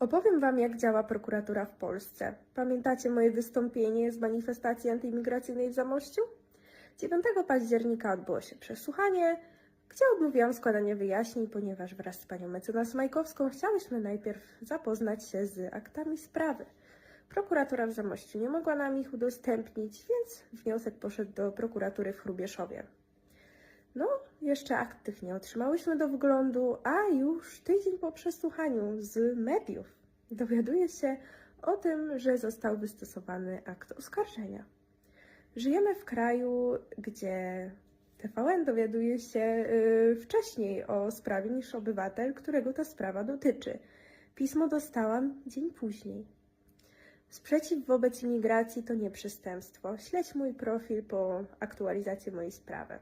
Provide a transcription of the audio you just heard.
Opowiem Wam, jak działa prokuratura w Polsce. Pamiętacie moje wystąpienie z manifestacji antyimigracyjnej w Zamościu? 9 października odbyło się przesłuchanie, gdzie odmówiłam składania wyjaśnień, ponieważ wraz z panią mecenas Majkowską chciałyśmy najpierw zapoznać się z aktami sprawy. Prokuratura w Zamościu nie mogła nam ich udostępnić, więc wniosek poszedł do prokuratury w Hrubieszowie. No, jeszcze akt tych nie otrzymałyśmy do wglądu, a już tydzień po przesłuchaniu z mediów dowiaduję się o tym, że został wystosowany akt oskarżenia. Żyjemy w kraju, gdzie TVN dowiaduje się y, wcześniej o sprawie niż obywatel, którego ta sprawa dotyczy. Pismo dostałam dzień później. Sprzeciw wobec imigracji to nie przestępstwo. Śledź mój profil po aktualizacji mojej sprawy.